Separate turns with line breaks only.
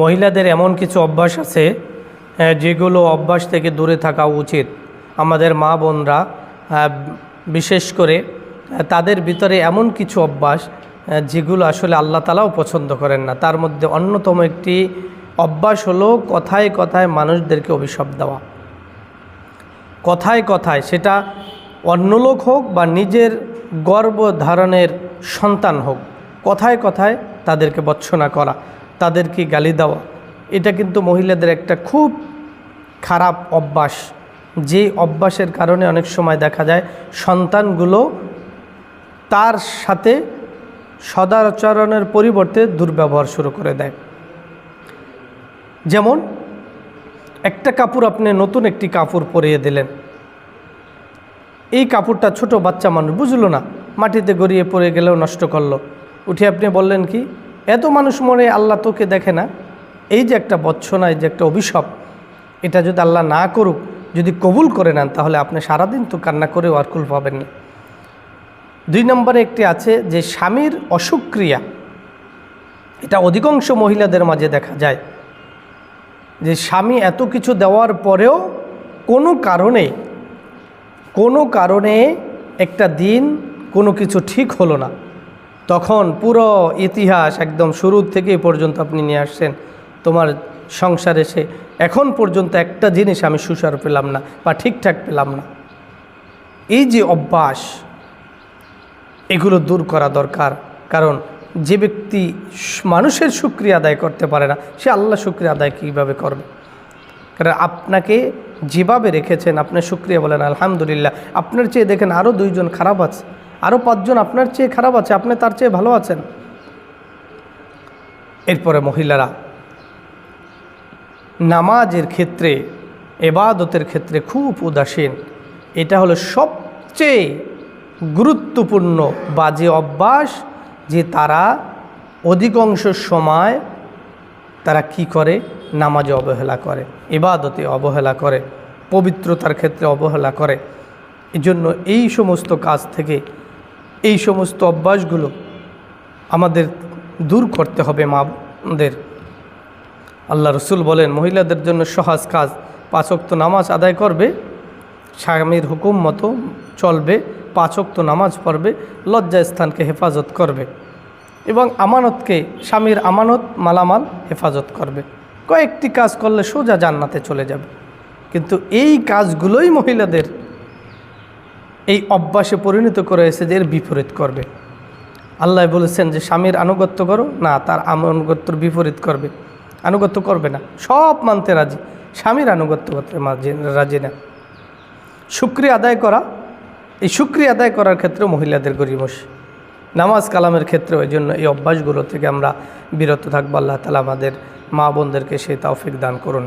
মহিলাদের এমন কিছু অভ্যাস আছে যেগুলো অভ্যাস থেকে দূরে থাকা উচিত। আমাদের মা বোনরা বিশেষ করে তাদের ভিতরে এমন কিছু অভ্যাস যেগুলো আসলে আল্লাহ তালাও পছন্দ করেন না। তার মধ্যে অন্যতম একটি অভ্যাস হলো কথায় কথায় মানুষদেরকে অভিশাপ দেওয়া। কথায় কথায় সেটা অন্য লোক হোক বা নিজের গর্ভ ধারণের সন্তান হোক, কথায় কথায় তাদেরকে বৎসনা করা। তাদেরকে গালি দেওয়া। এটা কিন্তু মহিলাদের একটা খুব খারাপ অভ্যাস। যে অভ্যাসের কারণে অনেক সময় দেখা যায় সন্তানগুলো তার সাথে সদাচরণের পরিবর্তে দুর্ব্যবহার শুরু করে দেয়। যেমন, একটা কাপড় আপনি নতুন একটি কাপড় পরিয়ে দিলেন। এই কাপড়টা ছোট বাচ্চা মানুষ বুঝলো না, মাটিতে গড়িয়ে পড়ে গেলেও নষ্ট করল। উঠে আপনি বললেন কি এত মানুষ মরে আল্লাহ তোকে দেখে না? এই যে একটা বচ্ছনা এই যে একটা অভিশাপ, এটা যদি আল্লাহ না করুক, যদি কবুল করে নেন, তাহলে আপনি সারাদিন তো কান্না করে ওয়ারকুল পাবেন না। দুই নম্বরে একটি আছে যে স্বামীর অসুক্রিয়া। এটা অধিকাংশ মহিলাদের মাঝে দেখা যায় যে স্বামী এত কিছু দেওয়ার পরেও কোনো কারণে কোনো কারণে একটা দিন কোনো কিছু ঠিক হলো না। তখন পুরো ইতিহাস একদম শুরু থেকে পর্যন্ত আপনি নিয়ে আসছেন। তোমার সংসার এসে এখন পর্যন্ত একটা জিনিস আমি সুসার পেলাম না বা ঠিকঠাক পেলাম না। এই যে অভ্যাস, এগুলো দূর করা দরকার। কারণ যে ব্যক্তি মানুষের শুক্রিয়া আদায় করতে পারে না, সে আল্লাহ শুক্রিয়া আদায় কীভাবে করবে? কারণ আপনাকে যেভাবে রেখেছেন, আপনার শুক্রিয়া বলেন, আলহামদুলিল্লাহ। আপনার চেয়ে দেখেন আরও দুইজন খারাপ আছে। আরও পাঁচজন আপনার চেয়ে খারাপ আছে, আপনি তার চেয়ে ভালো আছেন। এরপরে মহিলারা, নামাজের ক্ষেত্রে, এবাদতের ক্ষেত্রে খুব উদাসীন। এটা হলো সবচেয়ে গুরুত্বপূর্ণ বাজে অভ্যাস যে তারা অধিকাংশ সময় তারা কি করে? নামাজে অবহেলা করে, এবাদতে অবহেলা করে, পবিত্রতার ক্ষেত্রে অবহেলা করে। এজন্য এই সমস্ত কাজ থেকে এই সমস্ত অভ্যাসগুলো আমাদের দূর করতে হবে মাদের। আল্লাহ রসুল বলেন, মহিলাদের জন্য সহজ কাজ পাঁচক্ত নামাজ আদায় করবে, স্বামীর হুকুম মতো চলবে পাঁচক্ত নামাজ পড়বে লজ্জা স্থানকে হেফাজত করবে এবং আমানতকে, স্বামীর আমানত মালামাল হেফাজত করবে। কয়েকটি কাজ করলে সোজা জান্নাতে চলে যাবে। কিন্তু এই কাজগুলোই মহিলাদের এই অভ্যাসে পরিণত করে এসে যে এর বিপরীত করবে। আল্লাহ বলেছেন যে স্বামীর আনুগত্য করো, না, তার আনুগত্যর বিপরীত করবে। আনুগত্য করবে না, সব মানতে রাজি। স্বামীর আনুগত্য করতে রাজি না। শুক্রিয়া আদায় করা, এই শুক্রিয়া আদায় করার ক্ষেত্রে মহিলাদের গরিবস নামাজ কালামের ক্ষেত্রে ওই জন্য এই অভ্যাসগুলো থেকে আমরা বিরত থাকব। আল্লাহ তালা আমাদের মা বোনদেরকে সেই তৌফিক দান করুন।